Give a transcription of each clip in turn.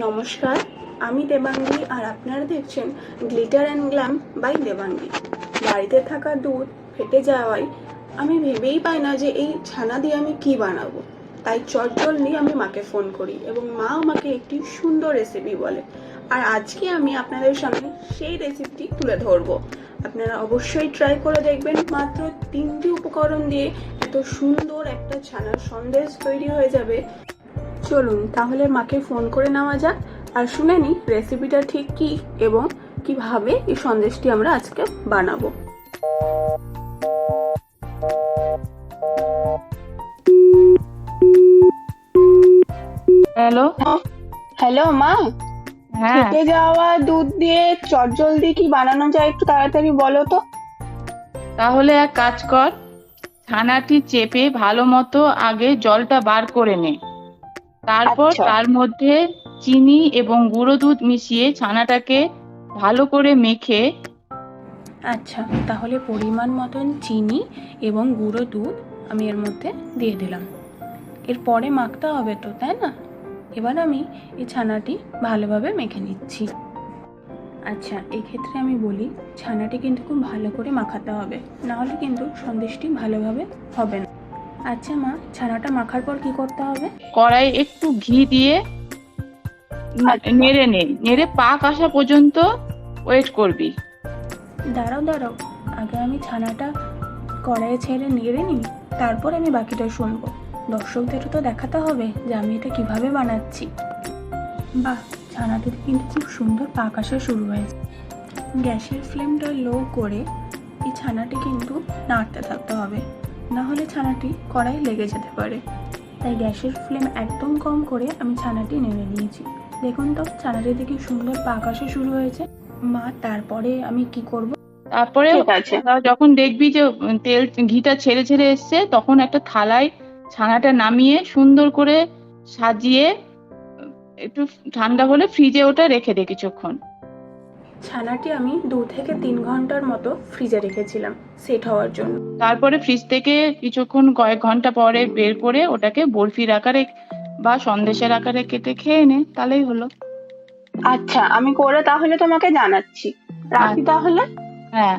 নমস্কার, আমি দেবাঙ্গী আর আপনারা দেখছেন glitter and glam by Debangi. বাড়িতে থাকা দুধ ফেটে যাওয়ায় আমি ভেবেই পাই না যে এই ছানা দিয়ে আমি কি বানাবো। তাই চটজলদি আমি মাকে ফোন করি এবং মা আমাকে একটি সুন্দর রেসিপি বলে। আর আজকে আমি আপনাদের সামনে সেই রেসিপিটি তুলে ধরবো। আপনারা অবশ্যই ট্রাই করে দেখবেন, মাত্র তিনটি উপকরণ দিয়ে এত সুন্দর একটা ছানার সন্দেশ তৈরি হয়ে যাবে। চলুন তাহলে মাকে ফোন করে নেওয়া যাক আর শুনে নিই রেসিপিটা ঠিক কি এবং কীভাবে এই সন্দেশটি আমরা আজকে বানাবো। হ্যালো? হ্যালো মা? হ্যাঁ। ফেটে যাওয়া দুধ দিয়ে চটজলদি কি বানানো যায় একটু তাড়াতাড়ি বলো তো? তাহলে এক কাজ কর ছানাটি চেপে ভালো মতো আগে জলটা বার করে নে। তারপর আচ্ছা। তার মধ্যে চিনি এবং গুঁড়ো দুধ মিশিয়ে ছানাটাকে ভালো করে মেখে আচ্ছা তাহলে পরিমাণ মতন চিনি এবং গুঁড়ো দুধ আমি এর মধ্যে দিয়ে দিলাম। এরপরে মাখতে হবে তো তাই না? এবার আমি এই ছানাটি ভালোভাবে মেখে নিচ্ছি। আচ্ছা এক্ষেত্রে আমি বলি ছানাটি কিন্তু খুব ভালো করে মাখাতে হবে নাহলে কিন্তু সন্দেশটি ভালোভাবে হবে না। আচ্ছা মা ছানাটা মাখার পর কি করতে হবে? কড়াই একটু ঘি দিয়ে আচ্ছা। নেড়ে নে নেড়ে পাক আসা পর্যন্ত ওয়েট করবি। দাঁড়াও দাঁড়াও আগে আমি ছানাটা কড়াইয়ে ছেড়ে নেড়ে নিই তারপর আমি বাকিটা শুনব। দর্শকদেরও তো দেখাতে হবে যে আমি এটা কীভাবে বানাচ্ছি। বাহ ছানাটিতে কিন্তু খুব সুন্দর পাক আসা শুরু হয়েছে। গ্যাসের ফ্লেমটা লো করে এই ছানাটি কিন্তু নাড়তে থাকতে হবে। না হলে ছানাটি কড়াই লেগে যেতে পারে। তাই গ্যাসের ফ্লেম একদম কম করে আমি ছানাটি নেড়ে নিয়েছি। দেখুন তো ছানাটি কি সুন্দর পাক আসা শুরু হয়েছে। মা তারপরে আমি কি করব? তারপরে যখন দেখবি যে তেল ঘিটা ছেড়ে ছেড়ে এসছে তখন একটা থালায় ছানাটা নামিয়ে সুন্দর করে সাজিয়ে একটু ঠান্ডা হলে ফ্রিজে ওটা রেখে দে কিছুক্ষণ। ছানাটি আমি দু থেকে তিন ঘণ্টার মতো ফ্রিজে রেখেছিলাম সেট হওয়ার জন্য। তারপরে ফ্রিজ থেকে কিছুক্ষণ কয়েক ঘণ্টা পরে বের করে ওটাকে বরফির আকারে বা সন্দেশের আকারে কেটে খেয়ে নে তাহলেই হলো। আচ্ছা আমি করে তাহলে তোমাকে জানাচ্ছি। রাখি আচ্ছা। তাহলে? হ্যাঁ।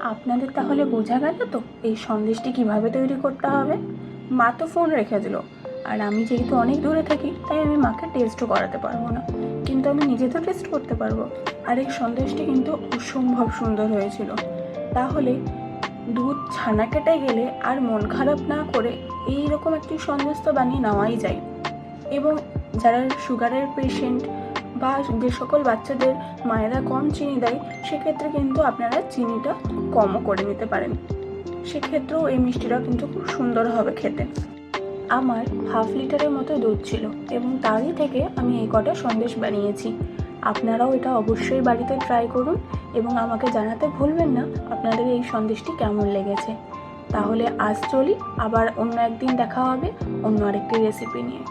আপনাদের তাহলে বোঝা গেল তো এই সন্দেশটি কীভাবে তৈরি করতে হবে? মা তো ফোন রেখে দিল আর আমি যেহেতু অনেক দূরে থাকি, তাই আমি মাকে টেস্টও করাতে পারব না। কিন্তু আমি নিজে তো টেস্ট করতে পারব। আর এই সন্দেশটি কিন্তু অসম্ভব সুন্দর হয়েছিল। তাহলে দুধ ছানা কেটে গেলে আর মন খারাপ না করে এই রকম একটি সন্দেশ তো বানিয়ে নেওয়াই যায়। এবং যারা সুগারের পেশেন্ট বা যে সকল বাচ্চাদের মায়েরা কম চিনি দেয়, সেক্ষেত্রে কিন্তু আপনারা চিনিটা কমও করে নিতে পারেন। সেক্ষেত্রেও এই মিষ্টিটা কিন্তু খুব সুন্দর হবে খেতে। আমার হাফ লিটারের মতো দুধ ছিল এবং তারই থেকে আমি এই কটা সন্দেশ বানিয়েছি। আপনারাও এটা অবশ্যই বাড়িতে ট্রাই করুন এবং আমাকে জানাতে ভুলবেন না আপনাদের এই সন্দেশটি কেমন লেগেছে। তাহলে আজ চলি, আবার অন্য একদিন দেখা হবে, অন্য আরেকটি রেসিপি নিয়ে।